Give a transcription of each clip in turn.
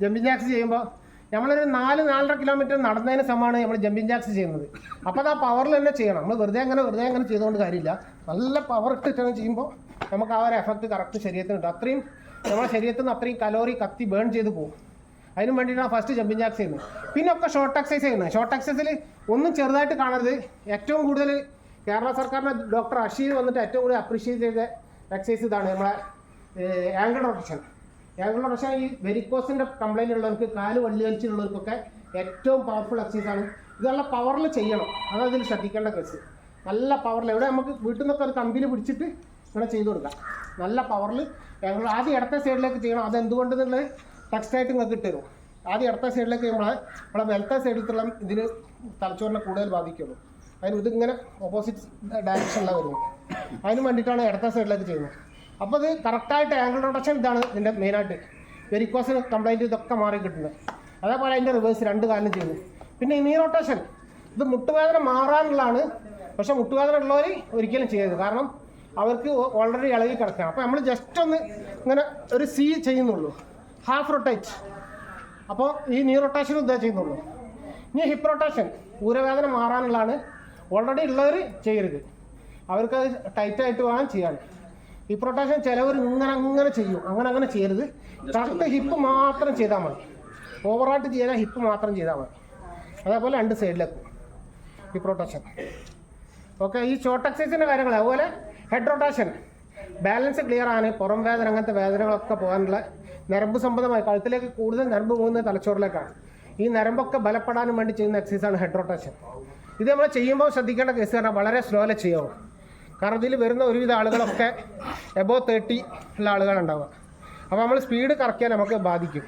Jumping jacks ചെയ്യുമ്പോൾ നമ്മളൊരു നാല് നാലര കിലോമീറ്റർ നടന്നതിന് സമയമാണ് നമ്മൾ ജമ്പിങ് ജാക്സ് ചെയ്യുന്നത്. അപ്പോൾ അത് ആ പവറിൽ തന്നെ ചെയ്യണം. നമ്മൾ വെറുതെ അങ്ങനെ വെറുതെ അങ്ങനെ ചെയ്തുകൊണ്ട് കാര്യമില്ല. നല്ല പവർ ഇട്ടിട്ടാണ് ചെയ്യുമ്പോൾ നമുക്ക് ആ ഒരു എഫക്റ്റ് കറക്റ്റ് ശരീരത്തിന് ഉണ്ട്. അത്രയും നമ്മുടെ ശരീരത്തിൽ നിന്ന് അത്രയും കലോറി കത്തി ബേൺ ചെയ്ത് പോകും. അതിനും വേണ്ടിയിട്ടാണ് ഫസ്റ്റ് ജമ്പിങ് ജാക്സ് ചെയ്യുന്നത്. പിന്നെ ഒക്കെ ഷോർട്ട് എക്സസൈസ് ചെയ്യുന്നത്. ഷോർട്ട് എക്സസൈസിൽ ഒന്നും ചെറുതായിട്ട് കാണരുത്. ഏറ്റവും കൂടുതൽ കേരള സർക്കാരിന്റെ ഡോക്ടർ അഷീർ വന്നിട്ട് ഏറ്റവും കൂടുതൽ അപ്രീഷിയേറ്റ് ചെയ്ത എക്സസൈസ് ഇതാണ് നമ്മളെ ആംഗിൾ റൊട്ടേഷൻ ആംഗിൾ പക്ഷേ ഈ വെരിക്കോസിന്റെ കംപ്ലൈന്റ് ഉള്ളവർക്ക് കാൽ വള്ളി വലിച്ചിട്ടുള്ളവർക്കൊക്കെ ഏറ്റവും പവർഫുൾ എക്സസൈസാണ് ഇതുള്ള പവറിൽ ചെയ്യണം. അതാണ് ഇതിൽ ശ്രദ്ധിക്കേണ്ട കേസ് നല്ല പവറിൽ ഇവിടെ നമുക്ക് വീട്ടിൽ നിന്നൊക്കെ ഒരു കമ്പിയിൽ പിടിച്ചിട്ട് ഇങ്ങനെ ചെയ്തു കൊടുക്കാം. നല്ല പവറിൽ ഞങ്ങൾ ആദ്യം ഇടത്തെ സൈഡിലേക്ക് ചെയ്യണം. അത് എന്തുകൊണ്ടെന്നുള്ളത് ടെക്സ്റ്റായിട്ട് നിങ്ങൾക്ക് ഇട്ടുതരും ആദ്യം ഇടത്തെ സൈഡിലേക്ക് നമ്മളെ നമ്മളെ വലത്തെ സൈഡിലുള്ള ഇതിന് തലച്ചോറിനെ കൂടുതൽ ബാധിക്കുള്ളൂ. അതിന് ഇതിങ്ങനെ ഓപ്പോസിറ്റ് ഡയറക്ഷനിലാണ് വരുന്നത്. അതിന് വേണ്ടിയിട്ടാണ് ഇടത്തെ സൈഡിലേക്ക് ചെയ്യുന്നത്. അപ്പോൾ അത് കറക്റ്റായിട്ട് ആംഗിൾ റൊട്ടേഷൻ ഇതാണ് ഇതിന്റെ മെയിനായിട്ട് വെരിക്കോസിന് കംപ്ലൈന്റ് ഇതൊക്കെ മാറി കിട്ടുന്നത്. അതേപോലെ അതിന്റെ റിവേഴ്സ് രണ്ട് കാലം ചെയ്യുന്നു. പിന്നെ ഈ നീ റൊട്ടേഷൻ ഇത് മുട്ടുവേദന മാറാനുള്ളതാണ്. പക്ഷെ മുട്ടുവേദന ഉള്ളവർ ഒരിക്കലും ചെയ്യരുത്. കാരണം അവർക്ക് ഓൾറെഡി ഇളകി കിടക്കുകയാണ്. അപ്പോൾ നമ്മൾ ജസ്റ്റ് ഒന്ന് ഇങ്ങനെ ഒരു സി ചെയ്യുന്നുള്ളൂ. ഹാഫ് റൊട്ടേറ്റ് അപ്പോൾ ഈ നീ റൊട്ടേഷൻ ഇതേ ചെയ്യുന്നുള്ളൂ. ഇനി ഹിപ്പ് റൊട്ടേഷൻ ഊരവേദന മാറാനുള്ളതാണ്. ഓൾറെഡി ഉള്ളവർ ചെയ്യരുത്. അവർക്കത് ടൈറ്റായിട്ട് വേണം ചെയ്യാൻ. ഹിപ്പ് റൊട്ടേഷൻ ചിലവർ ഇങ്ങനെ അങ്ങനെ ചെയ്യും. അങ്ങനെ അങ്ങനെ ചെയ്യരുത്. കറക്റ്റ് ഹിപ്പ് മാത്രം ചെയ്താൽ മതി. ഓവറായിട്ട് ചെയ്താൽ ഹിപ്പ് മാത്രം ചെയ്താൽ മതി. അതേപോലെ രണ്ട് സൈഡിലേക്കും ഹിപ്പ് റൊട്ടേഷൻ ഓക്കെ ഈ ഷോർട്ട് എക്സസൈസിന്റെ കാര്യങ്ങൾ അതുപോലെ ഹെഡ് റൊട്ടേഷൻ ബാലൻസ് ക്ലിയർ ആണ്. പുറം വേദന അങ്ങനത്തെ വേദനകളൊക്കെ പോകാനുള്ള നരമ്പ് സംബന്ധമായി കഴുത്തിലേക്ക് കൂടുതൽ നരമ്പ് പോകുന്നത് തലച്ചോറിലേക്കാണ്. ഈ നരമ്പൊക്കെ ബലപ്പെടാനും വേണ്ടി ചെയ്യുന്ന എക്സസൈസാണ് ഹെഡ് റൊട്ടേഷൻ ഇത് നമ്മൾ ചെയ്യുമ്പോൾ ശ്രദ്ധിക്കേണ്ട കേസ് കാരണം വളരെ സ്ലോയിലെ ചെയ്യാവും കാരണം ഇതിൽ വരുന്ന ഒരുവിധ ആളുകളൊക്കെ എബോ തേർട്ടി ഉള്ള ആളുകളുണ്ടാവുക അപ്പോൾ നമ്മൾ സ്പീഡ് കറക്കിയാൽ നമുക്ക് ബാധിക്കും.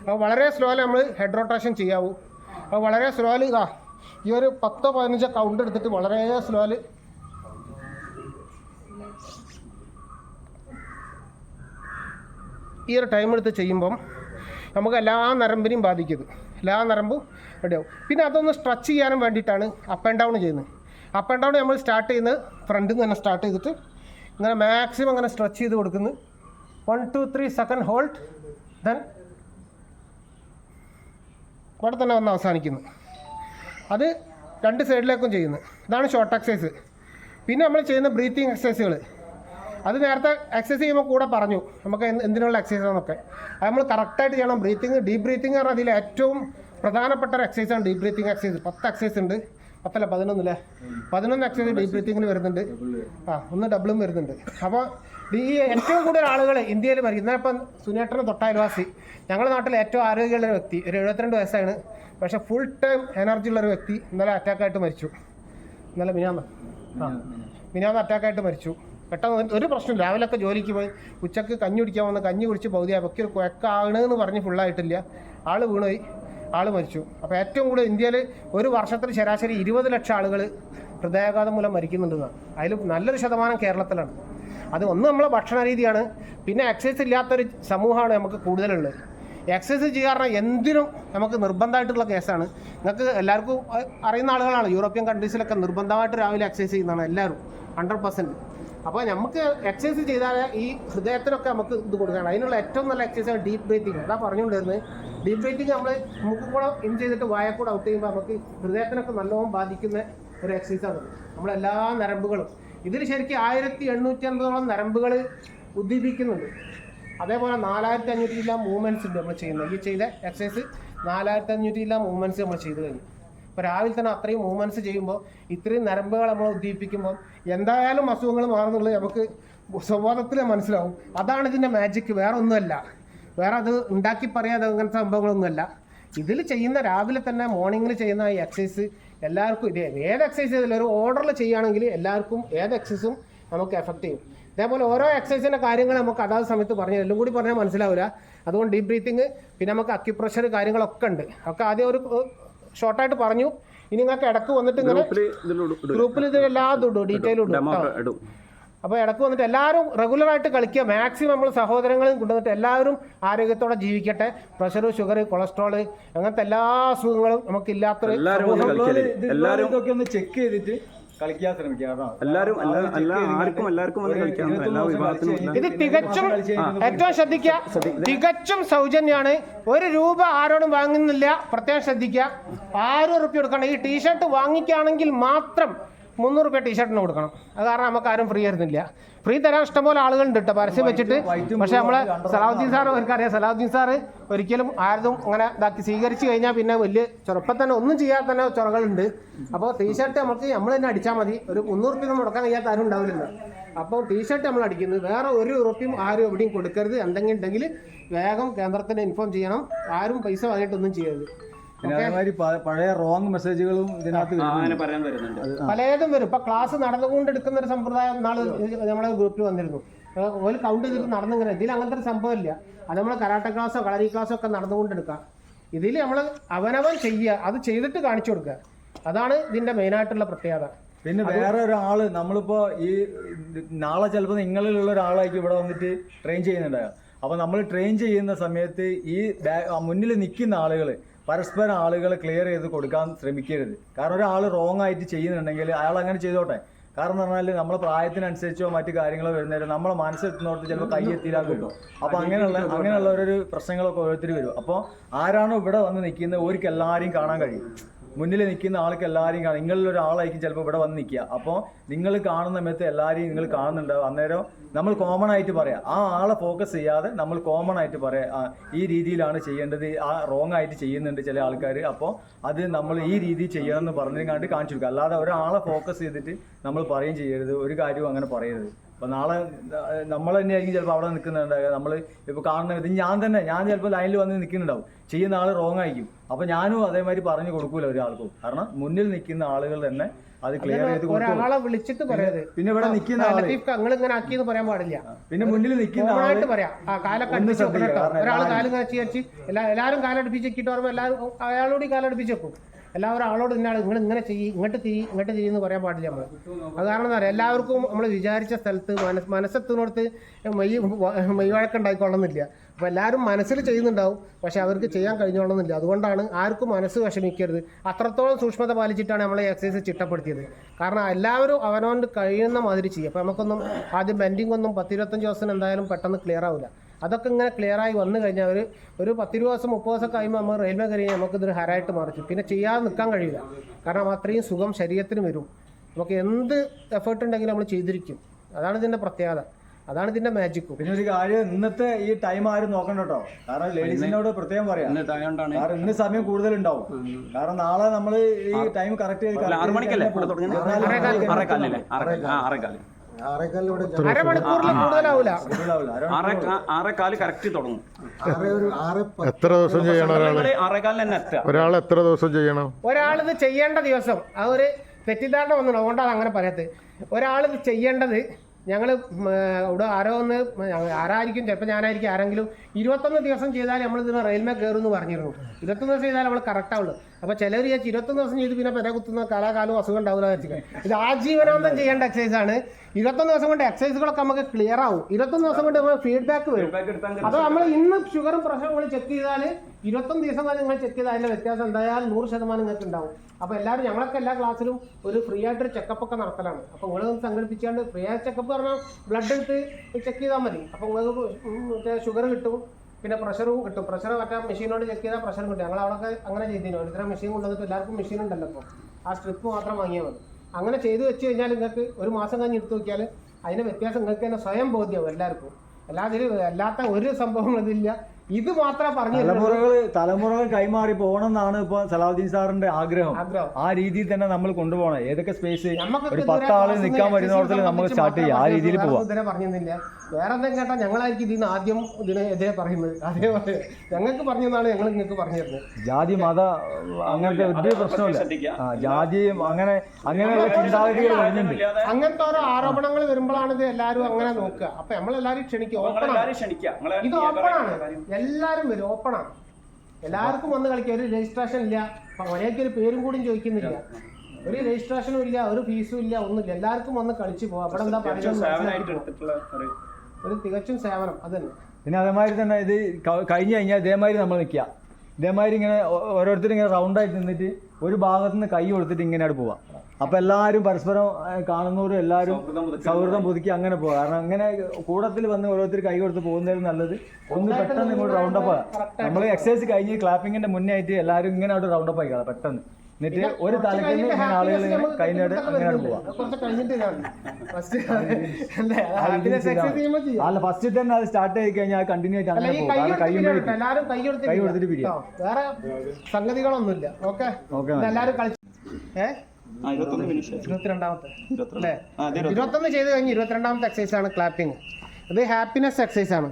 അപ്പോൾ വളരെ സ്ലോയിൽ നമ്മൾ ഹെഡ് റൊട്ടേഷൻ ചെയ്യാവൂ. അപ്പോൾ വളരെ സ്ലോയിൽ ഇതാ ഈ ഒരു പത്തോ പതിനഞ്ചോ കൗണ്ട് എടുത്തിട്ട് വളരെ സ്ലോയിൽ ഈ ഒരു ടൈം എടുത്ത് ചെയ്യുമ്പം നമുക്ക് എല്ലാ നരമ്പിനെയും ബാധിക്കും എല്ലാ നരമ്പും റെഡിയാവും പിന്നെ അതൊന്ന് സ്ട്രെച്ച് ചെയ്യാനും വേണ്ടിയിട്ടാണ് അപ്പ് ആൻഡ് ഡൗൺ ചെയ്യുന്നത്. അപ്പ് ആൻഡ് ഡൗൺ നമ്മൾ സ്റ്റാർട്ട് ചെയ്യുന്നത് ഫ്രണ്ടിൽ നിന്ന് തന്നെ സ്റ്റാർട്ട് ചെയ്തിട്ട് ഇങ്ങനെ മാക്സിമം അങ്ങനെ സ്ട്രെച്ച് ചെയ്ത് കൊടുക്കുന്നു. One two three second hold then ഇവിടെ തന്നെ വന്ന് അവസാനിക്കുന്നു. അത് രണ്ട് സൈഡിലേക്കും ചെയ്യുന്നു. ഇതാണ് ഷോർട്ട് എക്സസൈസ് പിന്നെ നമ്മൾ ചെയ്യുന്ന ബ്രീത്തിങ് എക്സസൈസുകൾ അത് നേരത്തെ എക്സസൈസ് ചെയ്യുമ്പോൾ കൂടെ പറഞ്ഞു നമുക്ക് എന്ത് എന്തിനുള്ള എക്സസൈസ് ആണെന്നൊക്കെ. അത് നമ്മൾ കറക്റ്റായിട്ട് ചെയ്യണം. ബ്രീത്തിങ് ഡീപ് ബ്രീത്തിങ് പറഞ്ഞാൽ അതിൽ ഏറ്റവും പ്രധാനപ്പെട്ട ഒരു എക്സസൈസാണ് ഡീപ് ബ്രീത്തിങ് എക്സസൈസ് പത്ത് എക്സസൈസ് ഉണ്ട്. പത്തല്ല പതിനൊന്നല്ലേ? പതിനൊന്ന് എക്സസൈസ് ഡീപ് ബ്രീത്തിങ്ങിൽ വരുന്നുണ്ട്. ആ ഒന്ന് ഡബിളും വരുന്നുണ്ട്. അപ്പോൾ ഈ ഏറ്റവും കൂടുതൽ ആളുകൾ ഇന്ത്യയിൽ മരിക്കും ഇപ്പം സുനേട്ടന് തൊട്ടയൽവാസി. ഞങ്ങളുടെ നാട്ടിൽ ഏറ്റവും ആരോഗ്യമുള്ള ഒരു വ്യക്തി. ഒരു എഴുപത്തിരണ്ട് വയസ്സാണ്. പക്ഷേ ഫുൾ ടൈം എനർജി ഉള്ള ഒരു വ്യക്തി ഇന്നലെ അറ്റാക്കായിട്ട് മരിച്ചു. ഇന്നലെ മിനാന്ന് ആ മിനാന്ന് അറ്റാക്കായിട്ട് മരിച്ചു. പെട്ടെന്ന് ഒരു- പ്രശ്നം രാവിലെയൊക്കെ ജോലിക്ക് പോയി. ഉച്ചയ്ക്ക് കഞ്ഞി കുടിക്കാൻ വന്ന് കഞ്ഞി കുടിച്ച് പകുതി അപ്പൊക്കെ ഒരു കുഴക്കാണെന്ന് പറഞ്ഞ് ഫുള്ളായിട്ടില്ല ആൾ വീണുപോയി. ആൾ മരിച്ചു. അപ്പോൾ ഏറ്റവും കൂടുതൽ ഇന്ത്യയിൽ ഒരു വർഷത്തിൽ ശരാശരി ഇരുപത് ലക്ഷം ആളുകൾ ഹൃദയാഘാതം മൂലം മരിക്കുന്നുണ്ടെന്നാണ്. അതിൽ നല്ലൊരു ശതമാനം കേരളത്തിലാണ്. അത് ഒന്ന് നമ്മളെ ഭക്ഷണ രീതിയാണ്. പിന്നെ എക്സസൈസ് ഇല്ലാത്തൊരു സമൂഹമാണ് നമുക്ക് കൂടുതലുള്ളത്. എക്സസൈസ് ചെയ്യാറുണ്ട് എന്തിനും നമുക്ക് നിർബന്ധമായിട്ടുള്ള കേസാണ്. നിങ്ങൾക്ക് എല്ലാവർക്കും അറിയുന്ന ആളുകളാണ്. യൂറോപ്യൻ കൺട്രീസിലൊക്കെ നിർബന്ധമായിട്ട് രാവിലെ എക്സസൈസ് ചെയ്യുന്നതാണ് എല്ലാവരും. ഹൺഡ്രഡ് പെർസെന്റ് അപ്പോൾ നമുക്ക് എക്സസൈസ് ചെയ്താൽ ഈ ഹൃദയത്തിനൊക്കെ നമുക്ക് ഇത് കൊടുക്കണം അതിനുള്ള ഏറ്റവും നല്ല എക്സസൈസ് ഡീപ്പ് ബ്രീത്തിങ് അതാ പറഞ്ഞുകൊണ്ടിരുന്നത് ഡീപ്പ് ബ്രീത്തിങ് നമ്മൾ മൂക്കിൽ കൂടെ ഇൻ ചെയ്തിട്ട് വായ കൂടെ ഔട്ട് ചെയ്യുമ്പോൾ നമുക്ക് ഹൃദയത്തിനൊക്കെ നല്ലോണം ബാധിക്കുന്ന ഒരു എക്സസൈസാണ് നമ്മളെല്ലാ നരമ്പുകളും. ഇതിൽ ശരിക്കും ആയിരത്തി എണ്ണൂറ്റി അൻപതോളം നരമ്പുകൾ ഉദ്ദീപിക്കുന്നുണ്ട്. അതേപോലെ നാലായിരത്തി അഞ്ഞൂറ്റി ഇല്ല മൂവ്മെന്റ്സ് ഉണ്ട് നമ്മൾ ചെയ്യുന്നത്. ഈ ചെയ്ത എക്സസൈസ് നാലായിരത്തി അഞ്ഞൂറ്റി ഇല്ല മൂവ്മെന്റ്സ് നമ്മൾ ചെയ്തു കഴിഞ്ഞു. ഇപ്പോൾ രാവിലെ തന്നെ അത്രയും മൂവ്മെന്റ്സ് ചെയ്യുമ്പോൾ ഇത്രയും നരമ്പുകൾ നമ്മൾ ഉദ്ദീപിക്കുമ്പോൾ എന്തായാലും അസുഖങ്ങൾ മാറുന്നുള്ളത് നമുക്ക് സ്വബോധത്തിൽ മനസ്സിലാവും. അതാണ് ഇതിന്റെ മാജിക്ക് വേറെ ഒന്നുമല്ല വേറെ അത് ഉണ്ടാക്കി പറയാതെ അങ്ങനത്തെ സംഭവങ്ങളൊന്നുമല്ല. ഇതിൽ ചെയ്യുന്ന രാവിലെ തന്നെ മോർണിംഗിൽ ചെയ്യുന്ന ഈ എക്സസൈസ് എല്ലാവർക്കും ഇതേ ഏത് എക്സസൈസ് ചെയ്താലും ഒരു ഓർഡറിൽ ചെയ്യുകയാണെങ്കിൽ എല്ലാവർക്കും ഏത് എക്സസൈസും നമുക്ക് എഫക്റ്റ് ചെയ്യും. ഇതേപോലെ ഓരോ എക്സസൈസിന്റെ കാര്യങ്ങൾ നമുക്ക് അതാത് സമയത്ത് പറഞ്ഞു എല്ലാം കൂടി പറഞ്ഞാൽ മനസ്സിലാവില്ല. അതുകൊണ്ട് ഡീപ് ബ്രീത്തിങ് പിന്നെ നമുക്ക് അക്യുപ്രഷർ കാര്യങ്ങളൊക്കെ ഉണ്ട്. ഒക്കെ ആദ്യം ഒരു ഷോർട്ടായിട്ട് പറഞ്ഞു. ഇനി നിങ്ങൾക്ക് ഇടയ്ക്ക് വന്നിട്ട് ഇങ്ങനെ. ഗ്രൂപ്പിൽ ഇത് എല്ലാതും ഇടും ഡീറ്റെയിൽ ഇടും അപ്പോൾ ഇടയ്ക്ക് വന്നിട്ട് എല്ലാവരും റെഗുലറായിട്ട് കളിക്കുക. മാക്സിമം നമ്മൾ സഹോദരങ്ങളും കൊണ്ടുവന്നിട്ട് എല്ലാവരും ആരോഗ്യത്തോടെ ജീവിക്കട്ടെ. പ്രഷർ ഷുഗർ കൊളസ്ട്രോൾ അങ്ങനത്തെ എല്ലാ അസുഖങ്ങളും നമുക്ക് എല്ലാവരും ഇതൊക്കെ ഒന്ന് ചെക്ക് ചെയ്തിട്ട് കളിക്കാൻ ശ്രമിക്കുക എല്ലാവരും ആർക്കും എല്ലാവർക്കും വന്ന് കളിക്കാം. എല്ലാ വിഭാഗത്തിനും ഇത് തികച്ചും ഏറ്റവും ശ്രദ്ധിക്കുക. തികച്ചും സൗജന്യമാണ്. ഒരു രൂപ ആരോടും വാങ്ങുന്നില്ല. പ്രത്യേകം ശ്രദ്ധിക്കുക. ആയിരം റുപ്യ കൊടുക്കണം. ഈ ടീഷർട്ട് വാങ്ങിക്കുകയാണെങ്കിൽ മാത്രം മുന്നൂറ് റുപ്യ ടീഷർട്ടിന് കൊടുക്കണം. അത് കാരണം നമുക്ക് ആരും ഫ്രീ ആയിരുന്നില്ല. ഫ്രീ തരാൻ ഇഷ്ടംപോലെ ആളുകളുണ്ട് കേട്ടോ പരസ്യം വെച്ചിട്ട്. പക്ഷേ നമ്മളെ. സലാഹുദ്ദീൻ സാർ എനിക്കറിയാം സലാഹുദ്ദീൻ സാർ ഒരിക്കലും ആരും അങ്ങനെ ഇതാക്കി സ്വീകരിച്ചു കഴിഞ്ഞാൽ പിന്നെ വലിയ ചെറുപ്പം തന്നെ ഒന്നും ചെയ്യാതെ തന്നെ ചൊറകളുണ്ട്. അപ്പോൾ ടീഷർട്ട് നമുക്ക് നമ്മൾ തന്നെ അടിച്ചാൽ മതി. ഒരു മുന്നൂറ് റുപ്യ മുടക്കാൻ കഴിയാത്ത ആരും ഉണ്ടാവില്ല അപ്പോൾ ടീഷർട്ട് നമ്മൾ അടിക്കുന്നത് വേറെ ഒരു റുപ്യം ആരും എവിടെയും കൊടുക്കരുത്. എന്തെങ്കിലും ഉണ്ടെങ്കിൽ വേഗം കേന്ദ്രത്തിന് ഇൻഫോം ചെയ്യണം. ആരും പൈസ വാങ്ങിയിട്ടൊന്നും ചെയ്യരുത്. പിന്നെ അതേമാതിരി പ- പഴയ റോങ് മെസ്സേജുകളും ഇതിനകത്ത് ആ, വരുന്നുണ്ട്. അങ്ങനെ പറയാൻ വരുന്നുണ്ട്. പലതും വരും. ഇപ്പൊ ക്ലാസ് നടന്നുകൊണ്ട് എടുക്കുന്ന ഒരു സമ്പ്രദായം നാളെ നമ്മുടെ ഗ്രൂപ്പിൽ വന്നിരുന്നു. ഒരു കൗണ്ട് ചെയ്തിട്ട് നടന്നിങ്ങനെ. ഇതിൽ അങ്ങനത്തെ ഒരു സംഭവം ഇല്ല. അത് നമ്മൾ കരാട്ട ക്ലാസ്സോ കളരി ക്ലാസ്സോ ഒക്കെ നടന്നുകൊണ്ട് എടുക്കാം ഇതിൽ നമ്മൾ അവനവൻ ചെയ്യുക അത് ചെയ്തിട്ട് കാണിച്ചു കൊടുക്കുക അതാണ് ഇതിന്റെ മെയിൻ ആയിട്ടുള്ള പ്രത്യേകത. പിന്നെ വേറെ ഒരാൾ നമ്മളിപ്പോ ഈ നാളെ ചിലപ്പോൾ നിങ്ങളിലുള്ള ഒരാളായിരിക്കും ഇവിടെ വന്നിട്ട് ട്രെയിൻ ചെയ്യുന്നുണ്ടാകുക അപ്പൊ നമ്മൾ ട്രെയിൻ ചെയ്യുന്ന സമയത്ത് ഈ ബാ- ആ മുന്നിൽ നിൽക്കുന്ന ആളുകൾ പരസ്പരം ആളുകൾ ക്ലിയർ ചെയ്ത് കൊടുക്കാൻ ശ്രമിക്കരുത്. കാരണം ഒരാൾ റോങ് ആയിട്ട് ചെയ്യുന്നുണ്ടെങ്കിൽ അയാൾ അങ്ങനെ ചെയ്തോട്ടെ. കാരണം പറഞ്ഞാൽ നമ്മളെ പ്രായത്തിനനുസരിച്ചോ മറ്റു കാര്യങ്ങളോ വരുന്നേരം നമ്മളെ മനസ്സിലെത്തുന്നവർക്ക് ചിലപ്പോൾ കൈയെത്തിയില്ലാൻ കിട്ടും അപ്പൊ അങ്ങനെയുള്ള അങ്ങനെയുള്ള ഒരു പ്രശ്നങ്ങളൊക്കെ ഓരോരുത്തർ വരും. അപ്പോൾ ആരാണോ ഇവിടെ വന്ന് നിൽക്കുന്നത് ഓർക്ക് എല്ലാവരെയും കാണാൻ കഴിയും. മുന്നിൽ നിൽക്കുന്ന ആൾക്ക് എല്ലാവരെയും കാണും. നിങ്ങളിൽ ഒരാളായിരിക്കും ചിലപ്പോൾ ഇവിടെ വന്ന് നിൽക്കുക. അപ്പോൾ നിങ്ങൾ കാണുന്ന സമയത്ത് എല്ലാവരെയും നിങ്ങൾ കാണുന്നുണ്ടാവും. അന്നേരം നമ്മൾ കോമൺ ആയിട്ട് പറയാം. ആ ആളെ ഫോക്കസ് ചെയ്യാതെ നമ്മൾ കോമൺ ആയിട്ട് പറയാം. ഈ രീതിയിലാണ് ചെയ്യേണ്ടത്. ആ റോങ് ആയിട്ട് ചെയ്യുന്നുണ്ട് ചില ആൾക്കാർ. അപ്പോൾ അത് നമ്മൾ ഈ രീതി ചെയ്യണം എന്ന് കണ്ട് കാണിച്ചു കൊടുക്കുക. അല്ലാതെ ഒരാളെ ഫോക്കസ് ചെയ്തിട്ട് നമ്മൾ പറയുകയും ചെയ്യരുത്. ഒരു കാര്യവും അങ്ങനെ പറയരുത്. അപ്പോൾ നാളെ നമ്മൾ തന്നെയായിരിക്കും ചിലപ്പോൾ അവിടെ നിൽക്കുന്നുണ്ടാവുക. നമ്മൾ ഇപ്പോൾ കാണുന്ന ഇത് ഞാൻ തന്നെ ഞാൻ ചിലപ്പോൾ ലൈനിൽ വന്ന് നിൽക്കുന്നുണ്ടാവും. ചെയ്യുന്ന ആൾ റോങ് ആയിരിക്കും. അപ്പോൾ ഞാനും അതേമാതിരി പറഞ്ഞു കൊടുക്കൂല ഒരാൾക്കും. കാരണം മുന്നിൽ നിൽക്കുന്ന ആളുകൾ തന്നെ അത് ക്ലിയർ ചെയ്ത് ഒരാളെ വിളിച്ചിട്ട് പറയരുത് പിന്നെ ഇവിടെ നിൽക്കുന്ന ആൾ. നിങ്ങൾ ഇങ്ങനെ ആക്കിയെന്ന് പറയാൻ പാടില്ല. പിന്നെ മുന്നിൽ നിൽക്കുന്ന കോമൺ ആൾ പറയാം. ആ കാലൊക്കെ ഒരാൾ കാലും കച്ചി എല്ലാവരും കാലടുപ്പിച്ച് വെക്കിട്ട് പറയുമ്പോൾ എല്ലാവരും അയാളോട് കാലടുപ്പിച്ച് വെക്കും. എല്ലാവരും ആളോട് നിന്നാണ് നിങ്ങൾ ഇങ്ങനെ ചെയ്യ് ഇങ്ങോട്ട് തിരി ഇങ്ങോട്ട് തിരിയെന്ന് പറയാൻ പാടില്ല നമ്മൾ അത് കാരണം എന്താ എല്ലാവർക്കും നമ്മൾ വിചാരിച്ച സ്ഥലത്ത് മനസ് മനസ്സെത്തുന്നിടത്ത് മെയ് മെയ് വഴക്കുണ്ടായിക്കൊള്ളുന്നില്ല അപ്പോൾ എല്ലാവരും മനസ്സിൽ ചെയ്യുന്നുണ്ടാവും പക്ഷേ അവർക്ക് ചെയ്യാൻ കഴിഞ്ഞോളണമെന്നില്ല അതുകൊണ്ടാണ് ആർക്കും മനസ്സ് വിഷമിക്കരുത്. അത്രത്തോളം സൂക്ഷ്മത പാലിച്ചിട്ടാണ് നമ്മൾ എക്സസൈസ് ചിട്ടപ്പെടുത്തിയത്. കാരണം എല്ലാവരും അവനവന്റെ കഴിയുന്ന മാതിരി ചെയ്യും. അപ്പോൾ നമുക്കൊന്നും ആദ്യം ബെൻഡിങ് ഒന്നും പത്തിരുപത്തഞ്ച് ദിവസം എന്തായാലും പെട്ടെന്ന് ക്ലിയർ ആവില്ല അതൊക്കെ ഇങ്ങനെ ക്ലിയർ ആയി വന്നു കഴിഞ്ഞാൽ ഒരു ഒരു പത്തിരുപത് ദിവസം മുപ്പത് ദിവസം കഴിയുമ്പോൾ നമ്മൾ റെയിൽവേ കഴിഞ്ഞാൽ നമുക്കിതൊരു ഹരായിട്ട് മറിച്ചു പിന്നെ ചെയ്യാതെ നിൽക്കാൻ കഴിയില്ല. കാരണം അത്രയും സുഖം ശരീരത്തിന് വരും. നമുക്ക് എന്ത് എഫേർട്ട് ഉണ്ടെങ്കിലും നമ്മൾ ചെയ്തിരിക്കും. അതാണ് ഇതിന്റെ പ്രത്യേകത. അതാണ് ഇതിന്റെ മാജിക്കും പിന്നെ ഒരു കാര്യം ഇന്നത്തെ ഈ ടൈം ആരും നോക്കണ്ട കേട്ടോ. കാരണം ലേഡീസിനോട് പ്രത്യേകം പറയാം. കാരണം ഇന്ന് സമയം കൂടുതൽ ഉണ്ടാവും കാരണം നാളെ നമ്മൾ ഈ ടൈം കറക്റ്റ് ചെയ്ത് ആറ് മണിക്കല്ലേ ആറേക്കാൽ കറക്റ്റ് തുടങ്ങും. എത്ര ദിവസം ചെയ്യണം ഒരാൾ നിങ്ങൾ ആറേക്കാലിന് തന്നെ എത്തുക. ഒരാൾ എത്ര ദിവസം ചെയ്യണം? ഒരാളിത് ചെയ്യേണ്ട ദിവസം. ആ ഒരു തെറ്റിദ്ധാരണ വന്നു അതുകൊണ്ടാണ് അങ്ങനെ പറയത്ത്. ഒരാളിത് ചെയ്യേണ്ടത് ഞങ്ങൾ ഇവിടെ ആരോ ഒന്ന് ആരായിരിക്കും? ചിലപ്പോൾ ഞാനായിരിക്കും. ആരെങ്കിലും ഇരുപത്തൊന്ന് ദിവസം ചെയ്താൽ നമ്മൾ ഇതിന് റെയിൽമേ കയറും എന്ന് പറഞ്ഞിരുന്നു. ഇരുപത്തൊന്ന് ദിവസം ചെയ്താൽ നമ്മൾ കറക്റ്റ് ആവുള്ളൂ. അപ്പോൾ ചിലർ വിചാരിച്ച് ഇരുപത്തൊന്ന് ദിവസം ചെയ്ത് പിന്നെ പെര കുത്തുന്ന കാലാകാലം അസുഖം ഉണ്ടാവില്ല ഇത് ആജീവനാന്തം ചെയ്യേണ്ട എക്സസൈസ് ആണ്. ഇരുപത്തൊന്ന് ദിവസം കൊണ്ട് എക്സസൈസുകളൊക്കെ നമുക്ക് ക്ലിയർ ആവും. ഇരുപത്തൊന്ന് ദിവസം കൊണ്ട് നമ്മൾ ഫീഡ്ബാക്ക് വരും. അത് നമ്മൾ ഇന്ന് ഷുഗറും പ്രഷറും ചെക്ക് ചെയ്താൽ ഇരുപത്തൊന്ന് ദിവസം വരെ നിങ്ങൾ ചെക്ക് ചെയ്താൽ അതിന്റെ വ്യത്യാസം എന്തായാലും നൂറ് ശതമാനം നിങ്ങൾക്ക് ഉണ്ടാവും. അപ്പോൾ എല്ലാവരും ഞങ്ങളൊക്കെ എല്ലാ ക്ലാസ്സിലും ഒരു ഫ്രീ ആയിട്ടൊരു ചെക്കപ്പ് ഒക്കെ നടത്തലാണ്. അപ്പോൾ നിങ്ങൾ സംഘടിപ്പിച്ചാണ്ട് ഫ്രീ ആയിട്ട് ചെക്കപ്പ് പറഞ്ഞാൽ ബ്ലഡ് എടുത്ത് ചെക്ക് ചെയ്താൽ മതി. അപ്പോൾ നിങ്ങൾക്ക് ഷുഗർ കിട്ടും. പിന്നെ പ്രഷറും കിട്ടും. പ്രഷർ മറ്റേ മെഷീനോട് ചെക്ക് ചെയ്താൽ പ്രഷർ കിട്ടും. ഞങ്ങൾ അവിടെ അങ്ങനെ ചെയ്തിരുന്നു. ഒരു മെഷീൻ കൊണ്ടുവന്നിട്ട് എല്ലാവർക്കും മെഷീൻ ഉണ്ടല്ലോ ഇപ്പോൾ ആ സ്ട്രിപ്പ് മാത്രം വാങ്ങിയാൽ മതി. അങ്ങനെ ചെയ്തു വെച്ച് കഴിഞ്ഞാൽ നിങ്ങൾക്ക് ഒരു മാസം കഴിഞ്ഞ് എടുത്തു നോക്കിയാൽ അതിന്റെ വ്യത്യാസം നിങ്ങൾക്ക് തന്നെ സ്വയം ബോധ്യമാവും എല്ലാവർക്കും. അല്ലാതെ അല്ലാത്ത ഒരു സംഭവം ഇതില്ല ഇത് മാത്രമേ പറഞ്ഞു. തലമുറകൾ തലമുറകൾ കൈമാറി പോകണം എന്നാണ് ഇപ്പൊ സലാഹുദ്ദീൻ സാറിന്റെ ആഗ്രഹം. ആ രീതിയിൽ തന്നെ നമ്മൾ കൊണ്ടുപോകണം. ഏതൊക്കെ സ്പേസ് ഒരു ഇതുവരെ പത്ത് ആൾ ക്ലാസ്സിൽ നിൽക്കാൻ വരുന്നോടത്തിൽ നമ്മൾ സ്റ്റാർട്ട് ചെയ്യാം. ആ രീതിയിൽ പോവാം. പറഞ്ഞില്ല വേറെ എന്തെങ്കിലും കേട്ടാ ഞങ്ങളായിരിക്കും ഇതിന് ആദ്യം ഇതിനെ എതിരെ പറയുന്നത്. അതേപോലെ ഞങ്ങൾക്ക് പറഞ്ഞതാണ് ഞങ്ങൾ നിങ്ങൾക്ക് പറഞ്ഞു തരുന്നത്. ജാതി മത അങ്ങനത്തെ വലിയ പ്രശ്നമില്ല. ആ ജാതിയും അങ്ങനെ അങ്ങനെയുള്ള ചിന്താഗതികൾ വരുന്നുണ്ട്. അങ്ങനത്തെ ഓരോ ആരോപണങ്ങൾ വരുമ്പോഴാണ് ഇത് എല്ലാവരും അങ്ങനെ നോക്കുക. അപ്പൊ നമ്മളെല്ലാരും ക്ഷണിക്കും ഓപ്പൺ ആണ്. ക്ഷണിക്കുക. ഓപ്പൺ ഇത് എല്ലാരും വരും. ഓപ്പണാണ് എല്ലാവർക്കും വന്ന് കളിക്കാം. ഒരു രജിസ്ട്രേഷൻ ഇല്ല. ഒരേക്ക് ഒരു പേരും കൂടി ചോദിക്കുന്നില്ല. ഒരു രജിസ്ട്രേഷനും ഇല്ല. ഒരു ഫീസും ഇല്ല. ഒന്നുമില്ല. എല്ലാവർക്കും വന്ന് കളിച്ചു പോവാം. അവിടെ എന്താ പറയുന്നത് ഒരു ഒരു തികച്ചും സേവനം. അതന്നെ പിന്നെ അതേമാതിരി തന്നെ ഇത് കഴിഞ്ഞു കഴിഞ്ഞ് കഴിഞ്ഞാൽ ഇതേമാതിരി നമ്മൾ നിൽക്കുക. ഇതേമാതിരി ഇങ്ങനെ ഓരോരുത്തരും ഇങ്ങനെ റൗണ്ടായിട്ട് നിന്നിട്ട് ഒരു ഭാഗത്തുനിന്ന് കൈ കൊടുത്തിട്ട് ഇങ്ങനെ അവിടെ പോവാം. അപ്പൊ എല്ലാവരും പരസ്പരം ഏഹ്, കാണുന്നവരും എല്ലാവരും സൗഹൃദം പുതുക്കി അങ്ങനെ പോകുക കാരണം അങ്ങനെ കൂടത്തിൽ വന്ന് ഓരോരുത്തർ കൈ കൊടുത്ത് പോകുന്നതിൽ നല്ലത് ഒന്ന് പെട്ടെന്ന് ഇങ്ങോട്ട് റൗണ്ട് അപ്പ് നമ്മൾ എക്സസൈസ് കഴിഞ്ഞ് ക്ലാപ്പിങ്ങിന്റെ മുന്നേ ആയിട്ട് എല്ലാവരും ഇങ്ങനെ അവിടെ റൗണ്ട് അപ്പ് ആയിക്കാം പെട്ടെന്ന്. എന്നിട്ട് ഒരു കഴിഞ്ഞിട്ട് ഇങ്ങനെ ആളുകൾ ഇങ്ങനെ നമുക്ക് കൈനേട് അങ്ങനെ. പോവാം. അല്ലേ? happiness ചെയ്യുമ്പോൾ അല്ല ഫസ്റ്റ് തന്നെ അത് സ്റ്റാർട്ട് ആയി കഴിഞ്ഞാൽ കണ്ടിന്യൂ ആയിട്ട് അങ്ങനെ പോകും കൈ കൈ കൈ കൈ. കൊടുത്തിട്ട് പിടിക്കാം വേറെ സംഗതികളൊന്നുമില്ല. ഓക്കെ ഓക്കെ എല്ലാവരും കളിച്ചു ഏ? ആ ഇരുപത്തൊന്ന് ചെയ്ത് കഴിഞ്ഞ് ഇരുപത്തിരണ്ടാമത്തെ എക്സസൈസ് ആണ് ക്ലാപ്പിംഗ് അത് ഹാപ്പിനെസ് എക്സസൈസ് ആണ്.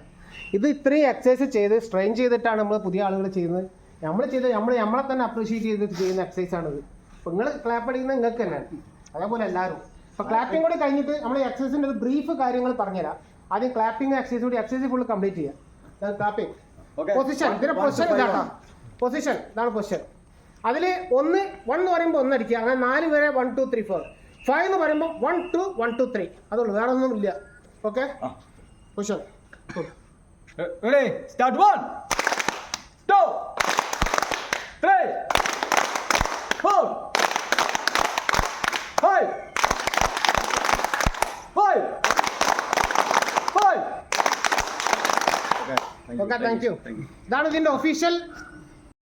ഇത് ഇത്രയും എക്സസൈസ് ചെയ്ത് സ്ട്രെയിൻ ചെയ്തിട്ടാണ് നമ്മൾ പുതിയ ആളുകൾ ചെയ്യുന്നത്. നമ്മൾ ചെയ്ത് നമ്മൾ നമ്മളെ തന്നെ അപ്രീഷിയേറ്റ് ചെയ്തിട്ട് ചെയ്യുന്ന എക്സസൈസ് ആണിത്. അപ്പോൾ നിങ്ങൾ ക്ലാപ്പ് അടിക്കുന്നത് നിങ്ങൾക്ക് തന്നെയാണ് അതേപോലെ എല്ലാവരും. ഇപ്പൊ ക്ലാപ്പിംഗ് കൂടി കഴിഞ്ഞിട്ട് നമ്മൾ എക്സസൈസിന്റെ ഒരു ബ്രീഫ് കാര്യങ്ങൾ പറഞ്ഞുതരാം. ആദ്യം ക്ലാപ്പിംഗ് എക്സസൈസ് കൂടി എക്സസൈസ് ഫുൾ കംപ്ലീറ്റ് ചെയ്യാം. ക്ലാപ്പിംഗ്. പൊസിഷൻ പൊസിഷൻ ഇതാട്ടോ. പൊസിഷൻ ഇതാണ് പൊസിഷൻ അതിൽ ഒന്ന് വൺ എന്ന് പറയുമ്പോൾ ഒന്ന് അടിക്കുക. അങ്ങനെ നാല് വരെ one two three four five എന്ന് പറയുമ്പോൾ one two one two three അതുള്ളൂ. വേറെ ഒന്നും ഇല്ല okay? Start one, two, three, four, five five, five. Okay thank you ഇതാണ് ഇതിന്റെ ഒഫീഷ്യൽ